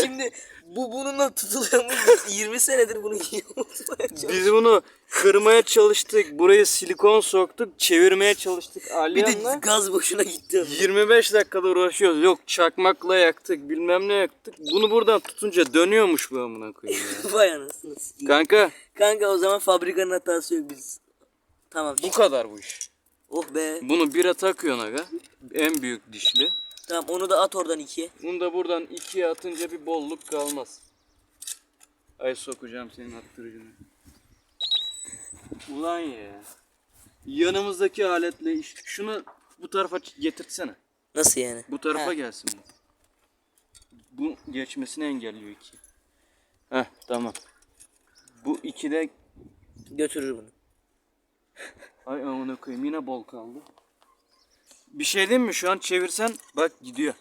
Şimdi bu bununla tutuluyormuş. 20 senedir bunu yiyoruz. Biz bunu kırmaya çalıştık. Buraya silikon soktuk. Çevirmeye çalıştık. Bir de Alyanla. gaz boşuna gitti. 25 dakikada uğraşıyoruz. Yok çakmakla yaktık. Bilmem ne yaktık. Bunu buradan tutunca dönüyormuş bu amına koyayım ya. Vay anasını sikeyim. Kanka Kanka o zaman fabrikanın hatası yok biz. Tamam. bu kadar bu iş. Oh be. Bunu bire takıyorsun aga. En büyük dişli. Tamam onu da at oradan ikiye. Bunu da buradan ikiye atınca bir bolluk kalmaz. Ay sokacağım senin attırıcını. Ulan ya. Yanımızdaki aletle iş. Şunu bu tarafa getirtsene. Nasıl yani? Bu tarafa Ha. gelsin bu. Bu geçmesini engelliyor iki. Heh tamam. Bu iki de Götürür bunu. ay amına koyayım yine bol kaldı. Bir şey diyeyim mi? Şu an çevirsen bak gidiyor.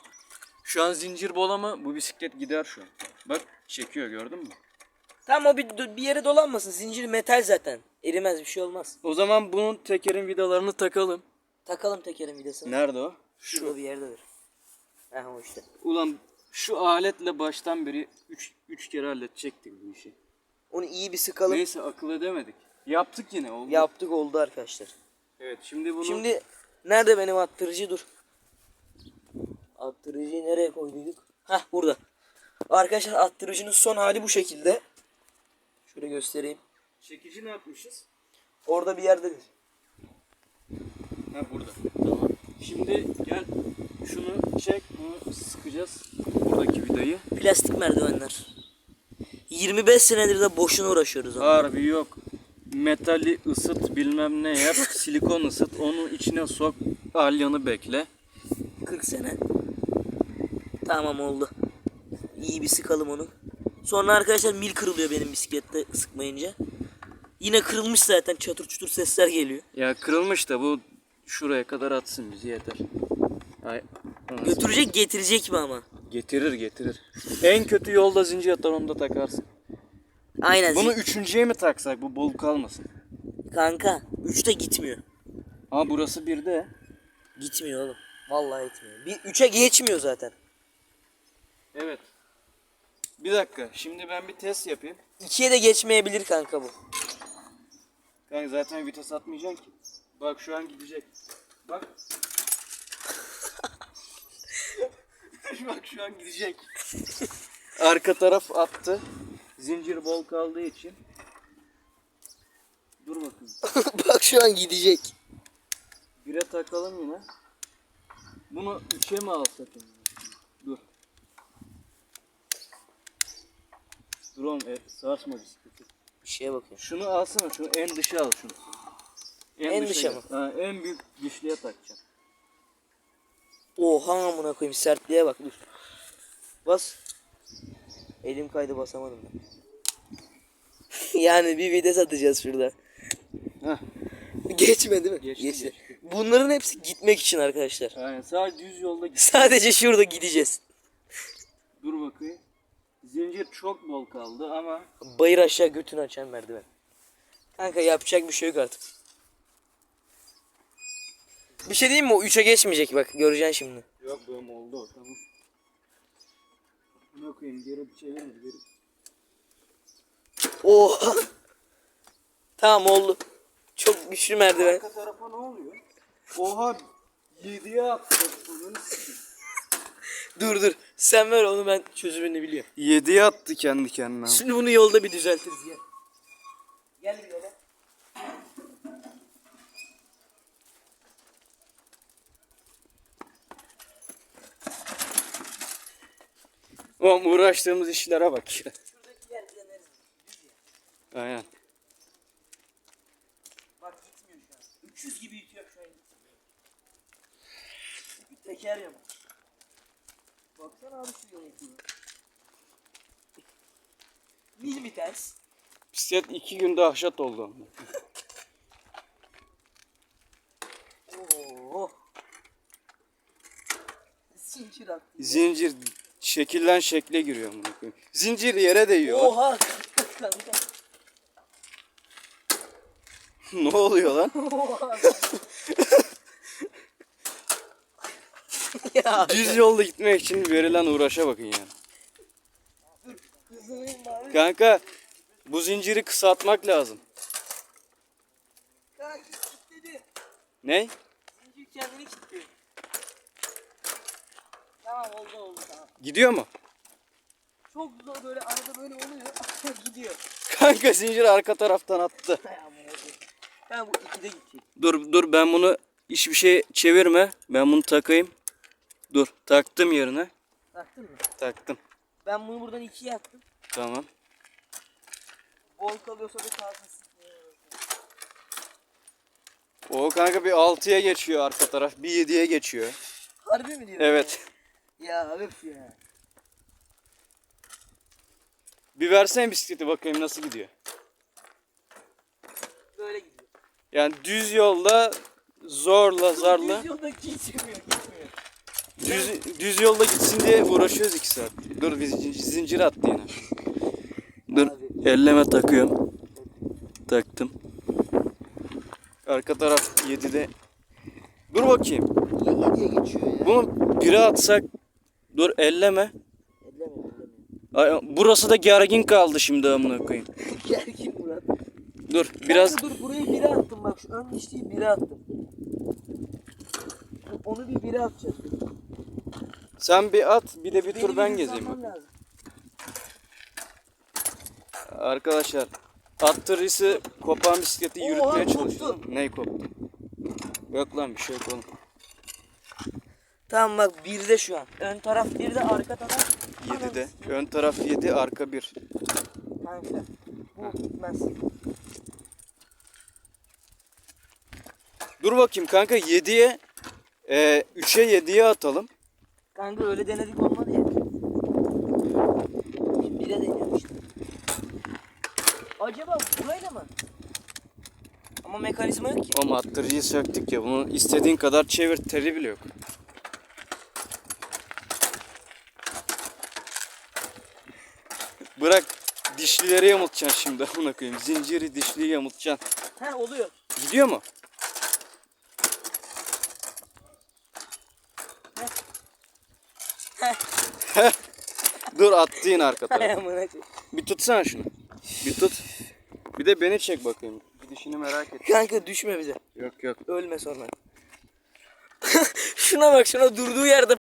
Şu an zincir bol ama bu bisiklet gider şu an. Bak çekiyor gördün mü? Tamam o bir, bir yere dolanmasın. Zincir metal zaten. Erimez bir şey olmaz. O zaman bunun tekerin vidalarını takalım. Takalım tekerin vidasını. Nerede o? Şurada bir yerdedir. Aha o işte. Ulan şu aletle baştan beri 3 3 kere halledecektik bu işi. Onu iyi bir sıkalım. Neyse akıl edemedik. Yaptık yine oldu. Yaptık oldu arkadaşlar. Evet şimdi bunu Şimdi nerede benim attırıcı dur. Attırıcıyı nereye koyduk? Hah burada. Arkadaşlar attırıcının son hali bu şekilde. Şöyle göstereyim. çekici ne yapmışız? Orada bir yerdedir. Ha burada. Tamam. Şimdi gel şunu çek bunu sıkacağız. Buradaki vidayı. Plastik merdivenler. 25 senedir de boşuna uğraşıyoruz. Harbi yok. Metali ısıt bilmem ne yap. silikon ısıt. Onu içine sok. Alyanı bekle. 40 sene. Tamam oldu. İyi bir sıkalım onu. Sonra arkadaşlar mil kırılıyor benim bisiklette sıkmayınca. Yine kırılmış zaten çatır çutur sesler geliyor. Ya kırılmış da bu şuraya kadar atsın bizi yeter. Ay, Götürecek getirecek mi ama? Getirir getirir. En kötü yolda zincir atar onu da takarsın. Aynen. Bunu üçüncüye mi taksak bu bol kalmasın? Kanka 3'te gitmiyor. Ama burası birde. Gitmiyor oğlum. Vallahi gitmiyor. Bir 3'e geçmiyor zaten. Evet. Bir dakika şimdi ben bir test yapayım. 2'ye de geçmeyebilir kanka bu. Kanka zaten vites atmayacaksın ki. Bak şu an gidecek. Bak. Bak şu an gidecek. Arka taraf attı. Zincir bol kaldığı için. Dur bakayım. Bak şu an gidecek. Bire takalım yine. Bunu üçe mi alsak? Dur. Dur oğlum e, sarsma bisikleti. Bir şeye bakıyorum. Şunu alsana şunu en dışa al şunu. En dışa gel. mı? Ha, en büyük dişliğe takacağım. Oha amına koyayım sertliğe bak dur. Bas. Elim kaydı basamadım ben. yani bir vites atacağız şurada. Heh. Geçmedi mi? Geçti, Geçti. geçti. Bunların hepsi gitmek için arkadaşlar. Aynen sadece düz yolda git. Sadece şurada gideceğiz. Dur bakayım. Zincir çok bol kaldı ama Bayır aşağı götünü açan merdiven. Kanka yapacak bir şey yok artık. Bir şey diyeyim mi? O 3'e geçmeyecek bak. Göreceksin şimdi. yok böyle oldu o tamam. Ne koyayım geri bir çevirme geri. Oha. tamam oldu. Çok güçlü merdiven. Arka tarafa ne oluyor? Oha 7'ye attı. Dur dur. Sen ver onu ben çözümünü biliyorum. 7'ye attı kendi kendine. Şimdi bunu yolda bir düzeltiriz gel. Gel bir yola. Oğlum uğraştığımız işlere bak ya. Ya. Aynen. Bak gitmiyor şu an. 300 gibi itiyor şu an. Bir teker yamuk. Baksana abi şu yamukluğuna. Mil mi ters? Bisiklet 2 günde ahşat oldu. Oo. Zincir attı. Zincir şekilden şekle giriyor amına koyayım. Zincir yere değiyor. Oha. Ne oluyor lan? Oha. ya. Düz yolda gitmek için verilen uğraşa bakın yani. Kanka bu zinciri kısaltmak lazım. Kanka. Ne? Zincir kendini. Tamam oldu oldu tamam. Gidiyor mu? Çok zor böyle arada böyle oluyor. Gidiyor. Kanka zincir arka taraftan attı. Ha bu ikide gidecek. Dur dur ben bunu hiçbir şey çevirme. Ben bunu takayım. Dur taktım yerine. Taktın mı? Taktım. Ben bunu buradan ikiye attım. Tamam. Bol kalıyorsa da kalsın. O kanka bir 6'ya geçiyor arka taraf. Bir 7'ye geçiyor. Harbi mi diyorsun? Evet. Ya öf ya. Bir versene bisikleti bakayım nasıl gidiyor. Böyle gidiyor. Yani düz yolda zorla zarla. Düz yolda gitmiyor gitmiyor. Düz, düz yolda gitsin diye uğraşıyoruz 2 saat. Dur bir zincir, attı yine. Dur elleme takıyorum. Taktım. Arka taraf 7'de. Dur bakayım. Niye yediye geçiyor ya? Bunu 1'e atsak. Dur elleme. Ellemiyor ellemiyor. Ay, burası da gergin kaldı şimdi amına koyayım. Gergin Murat. Dur biraz Kanka dur buraya bire attım bak şu ön dişliği bire attım. Onu bir bire atacağız. sen bir at bir de bir Benim tur ben gezeyim. bak. lazım. Arkadaşlar attırısı kopan bisikleti Oha, yürütmeye koptu. çalışıyorum. Ney koptu? Yok lan bir şey yok oğlum. Tamam bak birde şu an. Ön taraf birde arka taraf 7'de. Ön taraf 7 arka 1. Kanka bu gitmez. Dur bakayım kanka 7'ye e, 3'e 7'ye atalım. Kanka öyle denedik olmadı ya. Şimdi bire deniyorum işte. Acaba burayla mı? Ama mekanizma yok ki. Ama attırıcıyı söktük ya bunu istediğin kadar çevir teli bile yok. Bırak dişlileri yamultacaksın şimdi amına koyayım. Zinciri dişliyi yamultacaksın. He oluyor. Gidiyor mu? Dur attı yine arka tarafa. amına koyayım. Bir tutsana şunu. Bir tut. Bir de beni çek bakayım. Gidişini merak et. Kanka düşme bize. Yok yok. Ölme sonra. şuna bak şuna durduğu yerde